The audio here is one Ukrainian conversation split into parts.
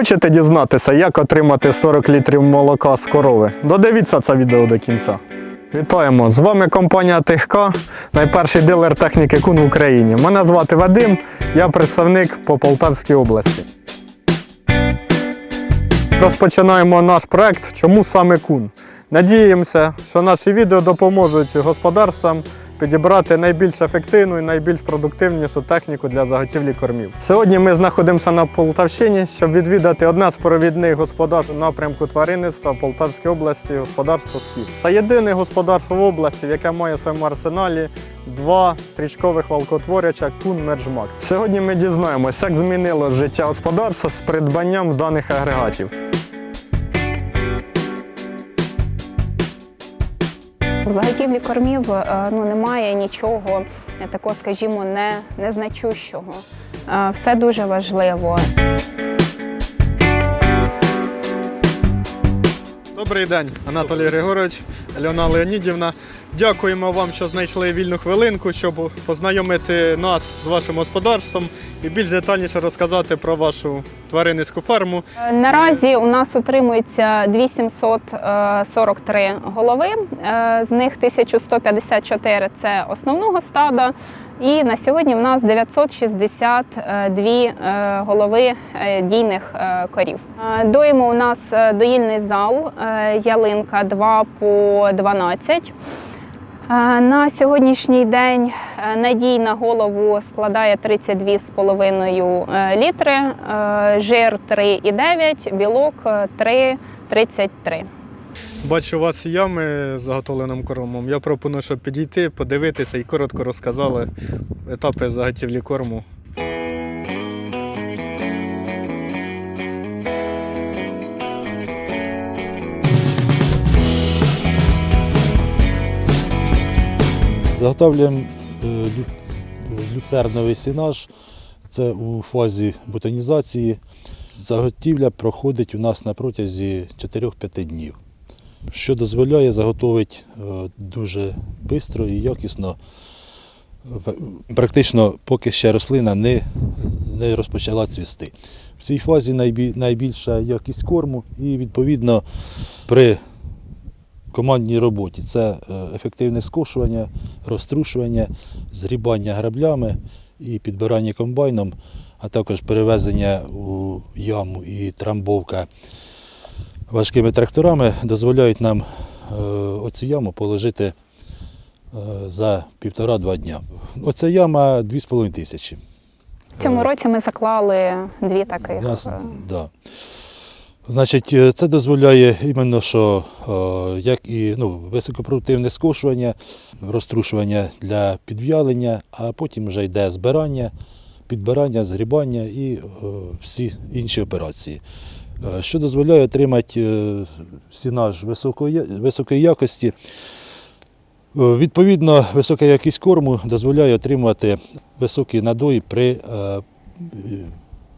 Хочете дізнатися, як отримати 40 літрів молока з корови? Додивіться це відео до кінця. Вітаємо! З вами компанія Тихка, найперший дилер техніки кун в Україні. Мене звати Вадим, я представник по Полтавській області. Розпочинаємо наш проект Чому саме кун? Надіємося, що наші відео допоможуть господарствам підібрати найбільш ефективну і найбільш продуктивнішу техніку для заготівлі кормів. Сьогодні ми знаходимося на Полтавщині, щоб відвідати одне з провідних господарств напрямку тваринництва в Полтавській області господарство Схід. Це єдине господарство в області, яке має в своєму арсеналі два стрічкових валкотворяча Кун Мерджмакс. Сьогодні ми дізнаємося, як змінило життя господарства з придбанням даних агрегатів. В заготівлі кормів е, ну, немає нічого такого, скажімо, не, незначущого. Е, Все дуже важливо. Добрий день, Анатолій Григорович, Леона Леонідівна. Дякуємо вам, що знайшли вільну хвилинку, щоб познайомити нас з вашим господарством і більш детальніше розказати про вашу тваринницьку ферму. Е, Наразі у нас утримується 2743 голови, е, з них 1154 – це основного стада. І на сьогодні в нас 962 е, голови е, дійних е, корів. Е, Доїмо у нас е, доїльний зал, е, ялинка 2 по 12. На сьогоднішній день е, надій на голову складає 32,5 е, літри, е, жир 3,9, білок е, 3,33. Бачу, у вас ями з заготовленим кормом. Я пропоную, щоб підійти, подивитися і коротко розказали етапи заготівлі корму. Заготовлюємо е, лю- люцерновий сінаж. Це у фазі бутонізації. Заготівля проходить у нас на протязі 4-5 днів, що дозволяє заготовити е, дуже швидко і якісно, практично поки ще рослина не, не розпочала цвісти. В цій фазі найбільша якість корму і відповідно при командній роботі. Це е, ефективне скошування, розтрушування, згрібання граблями і підбирання комбайном, а також перевезення у яму і трамбовка важкими тракторами дозволяють нам е, оцю яму положити е, за півтора-два дня. Оця яма 2,5 тисячі. В цьому році ми заклали дві таких. Нас, да. Значить, е, це дозволяє іменно, що е, як і ну, високопродуктивне скошування, розтрушування для підв'ялення, а потім вже йде збирання, підбирання, згрібання і е, всі інші операції. Що дозволяє отримати сінаж високої, високої якості. Відповідно, висока якість корму дозволяє отримувати високі надої при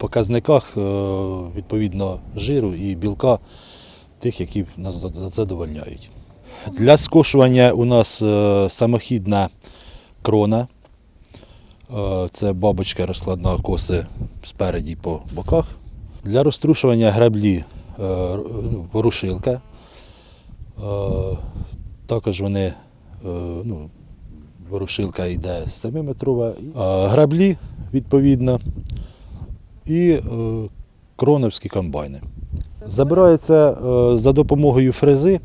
показниках е, відповідно жиру і білка, тих, які нас за- за- задовольняють. Для скошування у нас е, самохідна крона. Е, Це бабочка розкладна коси спереді по боках. Для розтрушування граблі ворушилка. Е, Також вони, ну, ворушилка йде 7-метрова. Е, Граблі, відповідно, і е, кроновські комбайни. Забирається е, за допомогою фрези,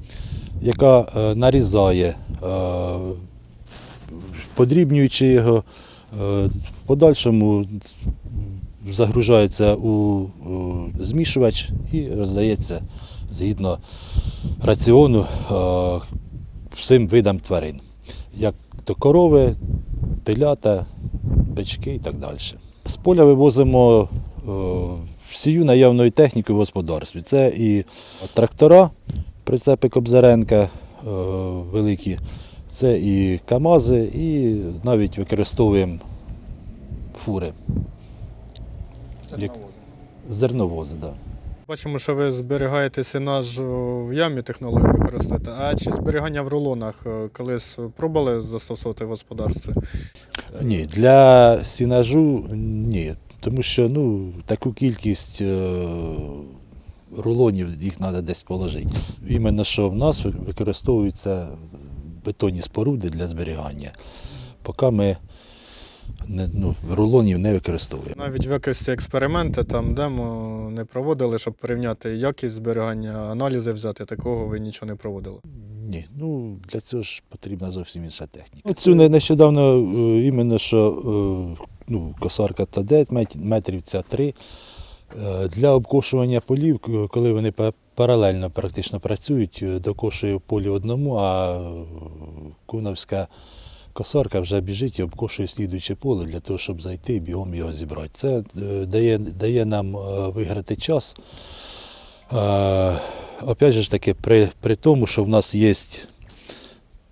яка е, нарізає, подрібнюючи його, в подальшому загружається у, змішувач і роздається згідно раціону всім видам тварин, як то корови, телята, бички і так далі. З поля вивозимо всію наявної техніки в господарстві. Це і трактора, прицепи Кобзаренка е, великі, це і КАМАЗи, і навіть використовуємо фури. Як- Зерновози, так. Да. Бачимо, що ви зберігаєте синаж в ямі технологію використати. А чи зберігання в рулонах е, колись пробували застосовувати в господарстві? Ні, для сінажу ні. Тому що ну, таку кількість е, рулонів їх треба десь положити. Іменно що в нас використовуються бетонні споруди для зберігання, поки ми не, ну, рулонів не використовуємо. Навіть в якості експерименти там демо не проводили, щоб порівняти якість зберігання, аналізи взяти, такого ви нічого не проводили. Ні, ну для цього ж потрібна зовсім інша техніка. Цю не- нещодавно е, іменно що е, ну, косарка та 9 метрів, ця 3. Е, Для обкошування полів, коли вони паралельно практично працюють, е, докошує в полі одному, а е, куновська косарка вже біжить і обкошує слідуюче поле для того, щоб зайти і бігом його зібрати. Це дає, дає нам виграти час. Опять же таки, при, при тому, що в нас є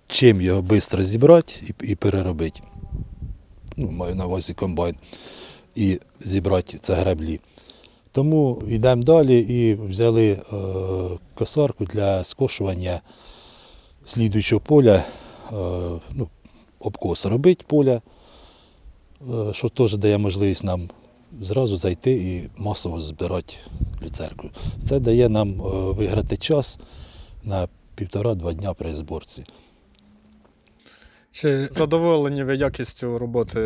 чим його швидко зібрати і, і переробити. Ну, маю на увазі комбайн. І зібрати це греблі. Тому йдемо далі і взяли е, косарку для скошування слідуючого поля, е, ну, обкос робити поля, е, що теж дає можливість нам зразу зайти і масово збирати люцерку. Це дає нам е, виграти час на півтора-два дня при зборці. Чи задоволені ви якістю роботи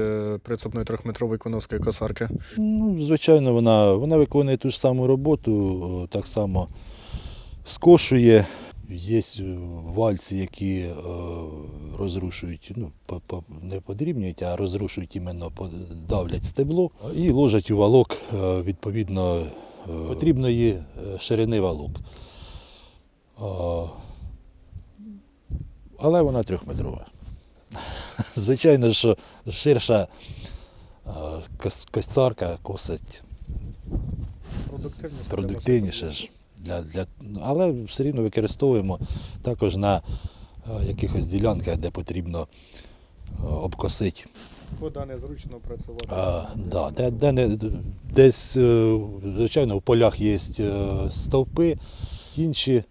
прицепної трьохметрової коновської косарки? Ну, звичайно, вона, вона виконує ту ж саму роботу, так само скошує. Є е, вальці, які е, розрушують, ну, по- по- не подрібнюють, а розрушують іменно, давлять стебло і ложать у валок е, відповідно е, потрібної ширини валок. Але вона трьохметрова. Звичайно, що ширша кос- косарка косить Продуктивніше. продуктивніше ж. Для, для, але все рівно використовуємо також на якихось ділянках, де потрібно обкосити. Куди незручно працювати. А, да, де, де не, десь, е, звичайно, в полях є е, стовпи, інші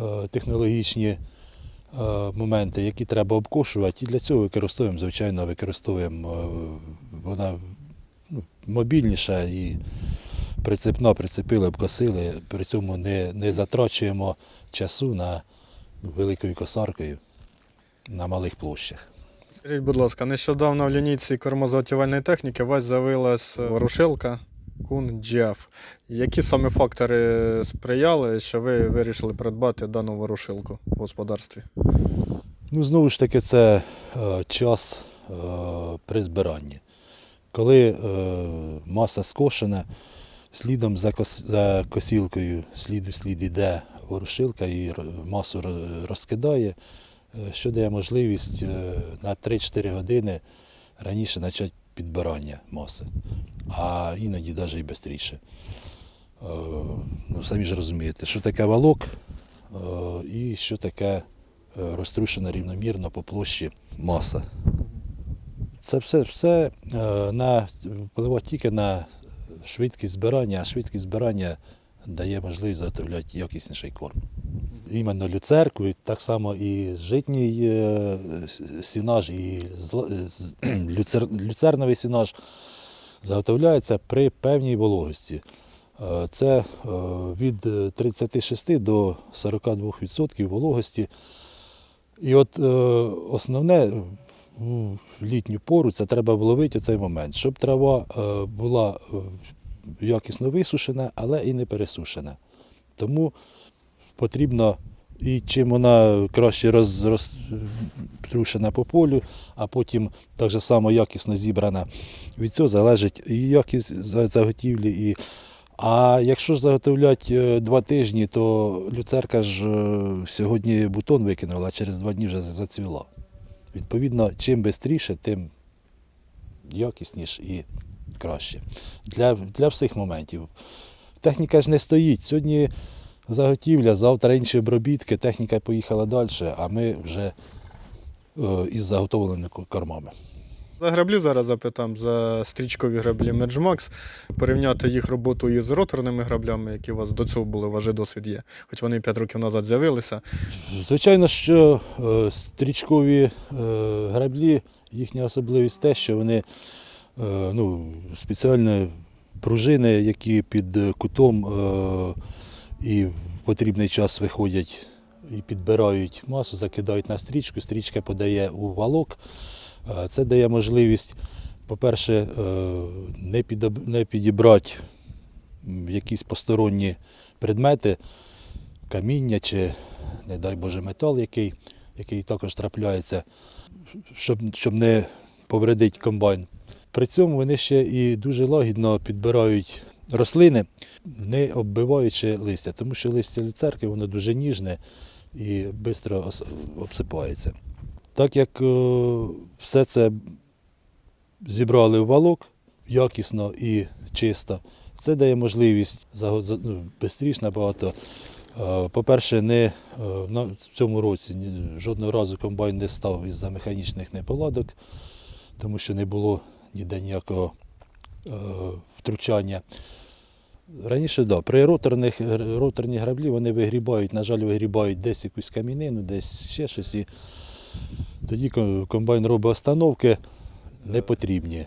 е, технологічні моменти, які треба обкошувати. І для цього використовуємо, звичайно, використовуємо е, вона ну, мобільніша і прицепно прицепили, обкосили, при цьому не, не затрачуємо часу на великою косаркою на малих площах. Скажіть, будь ласка, нещодавно в лінійці кормозаготівельної техніки у вас з'явилась ворушилка Кун GF. Які саме фактори сприяли, що ви вирішили придбати дану ворушилку в господарстві? Ну, знову ж таки, це е, час е, при збиранні. Коли е, маса скошена, слідом за, кос, за косілкою слід у слід іде ворушилка і масу розкидає, е, що дає можливість е, на 3-4 години раніше почати підбирання маси, а іноді навіть і швидше. Ну, самі ж розумієте, що таке валок е, і що таке е, розтрушена рівномірно по площі маса. Це все, все е, на, впливає тільки на швидкість збирання, а швидкість збирання дає можливість заготовляти якісніший корм. Іменно люцерку, так само і житній е, сінаж, і е, люцер, люцерновий сінаж заготовляється при певній вологості. Е, Це від е, 36 до 42% вологості. І от основне в літню пору це треба вловити цей момент, щоб трава була якісно висушена, але і не пересушена. Тому потрібно, і чим вона краще роз, розтрушена по полю, а потім так же само якісно зібрана. Від цього залежить і якість заготівлі, і а якщо ж заготовлять е, два тижні, то люцерка ж е, сьогодні бутон викинула, а через два дні вже зацвіла. Відповідно, чим швидше, тим якісніше і краще. Для, для всіх моментів. Техніка ж не стоїть. Сьогодні заготівля, завтра інші обробітки, техніка поїхала далі, а ми вже е, із заготовленими кормами. За граблі зараз запитам за стрічкові граблі Меджмакс. Порівняти їх роботу із роторними граблями, які у вас до цього були, у вас же досвід є. Хоч вони 5 років назад з'явилися. Звичайно, що е, стрічкові е, граблі, їхня особливість те, що вони ну, спеціальні пружини, які під кутом і в потрібний час виходять і підбирають масу, закидають на стрічку, стрічка подає у валок. Е, Це дає можливість, по-перше, е, не, підібрати якісь посторонні предмети, каміння чи, не дай Боже, метал, який, який також трапляється, щоб, щоб не повредити комбайн. При цьому вони ще і дуже лагідно підбирають рослини, не оббиваючи листя, тому що листя люцерки воно дуже ніжне і швидко обсипається. Так як е, все це зібрали в валок якісно і чисто, це дає можливість за, ну, швидше набагато. Е, По-перше, не, е, в цьому році жодного разу комбайн не став із-за механічних неполадок, тому що не було ніде ніякого е, втручання. Раніше, да, при роторних, роторні граблі вони вигрібають, на жаль, вигрібають десь якусь камінину, десь ще щось. І тоді комбайн робить остановки непотрібні.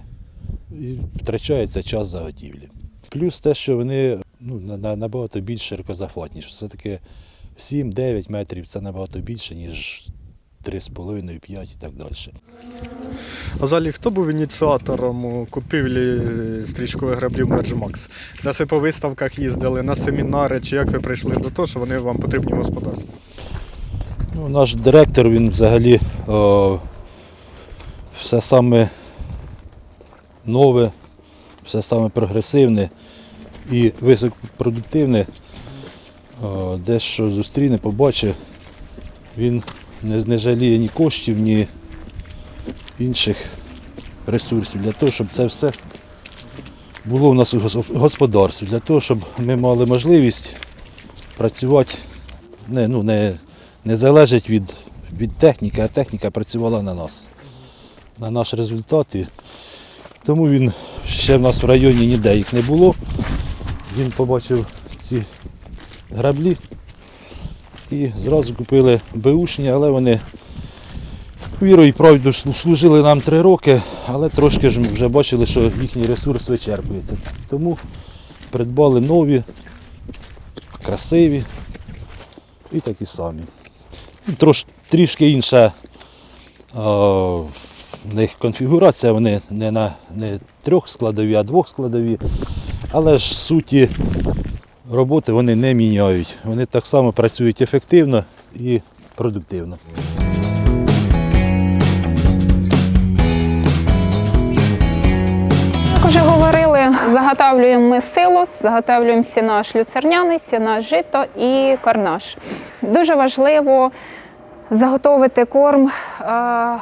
І втрачається час заготівлі. Плюс те, що вони ну, на- на- набагато більш широкозахватніші. Все-таки 7-9 метрів це набагато більше, ніж 3,5-5 і так далі. А взагалі, хто був ініціатором купівлі стрічкових граблів Десь ви по виставках їздили, на семінари, чи як ви прийшли до того, що вони вам потрібні в господарстві? Ну, наш директор, він взагалі о, все саме нове, все саме прогресивне і високопродуктивне. О, дещо зустріне, побачить. Він не, не жаліє ні коштів, ні інших ресурсів для того, щоб це все було в нас у господарстві, для того, щоб ми мали можливість працювати не, ну, не, не залежить від, від техніки, а техніка працювала на нас, на наш результат. Тому він ще в нас в районі ніде їх не було. Він побачив ці граблі і зразу купили беушні, але вони вірою і правду служили нам три роки, але трошки ж вже бачили, що їхній ресурс вичерпується. Тому придбали нові, красиві і такі самі. Трош, трішки інша а, в них конфігурація, вони не на не трьохскладові, а двохскладові. Але ж суті роботи вони не міняють. Вони так само працюють ефективно і продуктивно. Як вже говорили, заготавлюємо ми силос, заготавлюємо сінаш люцерняний, сінаш жито і корнаш. Дуже важливо заготовити корм е,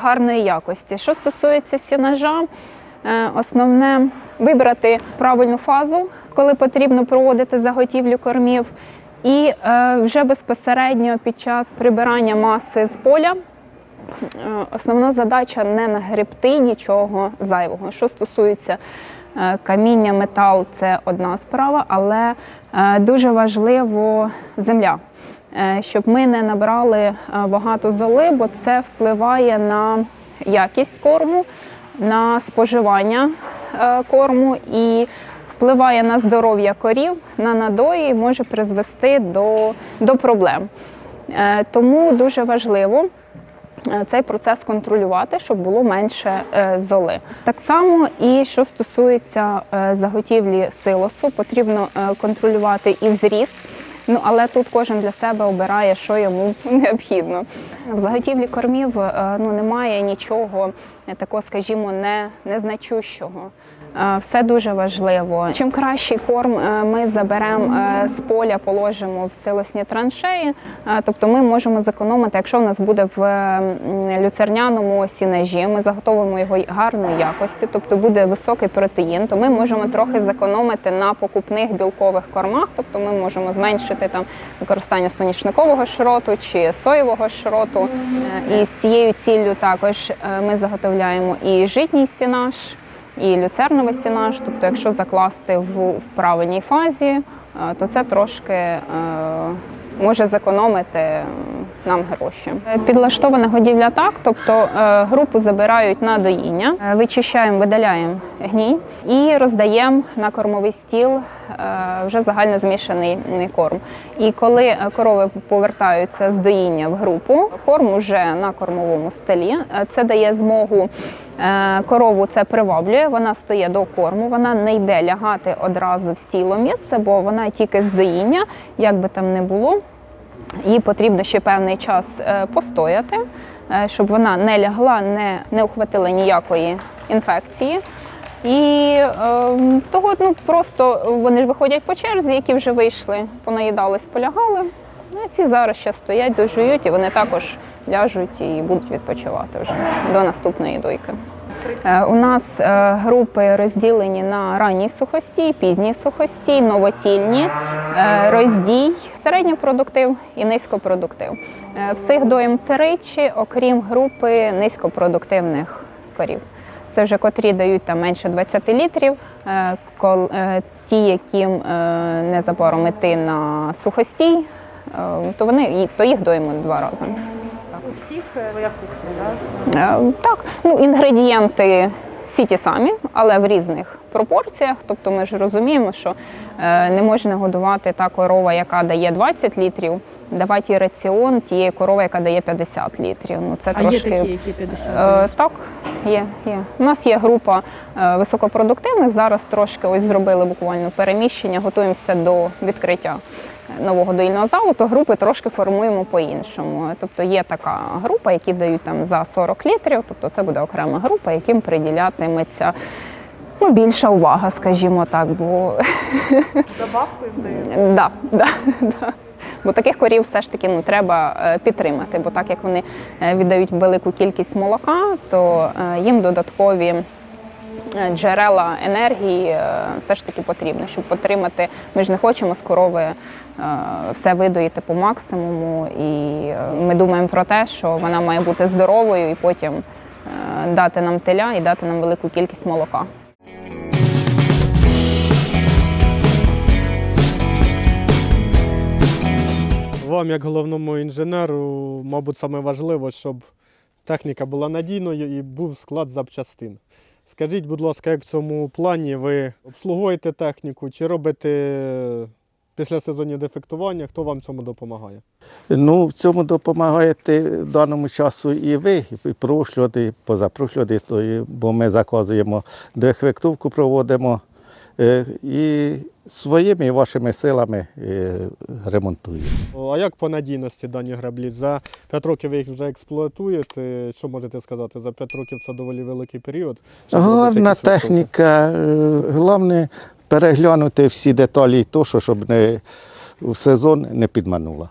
гарної якості. Що стосується сінажа, е, основне вибрати правильну фазу, коли потрібно проводити заготівлю кормів. І е, вже безпосередньо під час прибирання маси з поля Е, Основна задача не нагребти нічого зайвого. Що стосується е, каміння, метал це одна справа, але дуже важливо земля. Щоб ми не набрали багато золи, бо це впливає на якість корму, на споживання корму і впливає на здоров'я корів, на надої може призвести до, до проблем. Е, Тому дуже важливо е, цей процес контролювати, щоб було менше е, золи. Так само і що стосується заготівлі силосу, потрібно контролювати і зріз. Ну, але тут кожен для себе обирає, що йому необхідно. В заготівлі кормів е, ну, немає нічого такого, скажімо, не, незначущого. Е, Все дуже важливо. Чим кращий корм е, ми заберемо з поля, положимо в силосні траншеї, тобто ми можемо зекономити, якщо в нас буде в люцерняному сінажі, ми заготовимо його гарної якості, тобто буде високий протеїн, то ми можемо трохи зекономити на покупних білкових кормах, тобто ми можемо зменшити там використання соняшникового шроту чи соєвого шроту. Е, І з цією ціллю також е, ми заготовляємо і житній сінаж і люцерновий сінаж. Тобто, якщо закласти в, в правильній фазі, е, то це трошки може зекономити нам гроші. Е, Підлаштована годівля так, тобто е, групу забирають на доїння, е, вичищаємо, видаляємо гній і роздаємо на кормовий стіл вже загально змішаний корм. І коли корови повертаються з доїння в групу, корм уже на кормовому столі. Це дає змогу корову це приваблює. Вона стоїть до корму, вона не йде лягати одразу в стіло місце, бо вона тільки з доїння, як би там не було. Їй потрібно ще певний час е, постояти, е, щоб вона не лягла, не, не ухватила ніякої інфекції. І е, того ну, просто вони ж виходять по черзі, які вже вийшли, понаїдались, полягали. Ну, а ці зараз ще стоять, дожують, і вони також ляжуть і будуть відпочивати вже до наступної дойки. Е, У нас е, групи розділені на ранній сухостій, пізній сухостій, новотільні, е, роздій, середньопродуктив і низькопродуктив. Всіх доїм тричі, окрім групи низькопродуктивних корів. Це вже котрі дають там менше 20 літрів, ті, яким незабаром іти на сухостій, то вони то їх доїмо два рази. Своя кухня, да? Е, Так, ну інгредієнти всі ті самі, але в різних пропорціях. Тобто ми ж розуміємо, що е, не можна годувати та корова, яка дає 20 літрів, давати їй раціон тієї корови, яка дає 50 літрів. Ну це А є такі, які 50 Е, так, є, є. У нас є група е, високопродуктивних. Зараз трошки ось зробили буквально переміщення, готуємося до відкриття нового доїльного залу, то групи трошки формуємо по-іншому. Тобто є така група, які дають там за 40 літрів, тобто це буде окрема група, яким приділятиметься ну, більша увага, скажімо так. Бо Добавку їм дають? Да, да, да. Бо таких корів все ж таки ну, треба е, підтримати, бо так як вони е, віддають велику кількість молока, то е, їм додаткові джерела енергії все ж таки потрібно, щоб потримати. Ми ж не хочемо з корови все видоїти по максимуму, і ми думаємо про те, що вона має бути здоровою і потім дати нам теля і дати нам велику кількість молока. Вам, як головному інженеру, мабуть, саме важливо, щоб техніка була надійною і був склад запчастин. Скажіть, будь ласка, як в цьому плані ви обслуговуєте техніку чи робите післясезонні дефектування? Хто вам в цьому допомагає? Ну, в цьому допомагаєте в даному часу і ви, і то і- бо ми заказуємо дефектовку, проводимо е, і своїми і вашими силами е, ремонтуємо. А як по надійності дані граблі? За 5 років ви їх вже експлуатуєте. Що можете сказати? За 5 років це доволі великий період. Гарна техніка. е, Головне переглянути всі деталі, і то, що щоб не в сезон не підманула.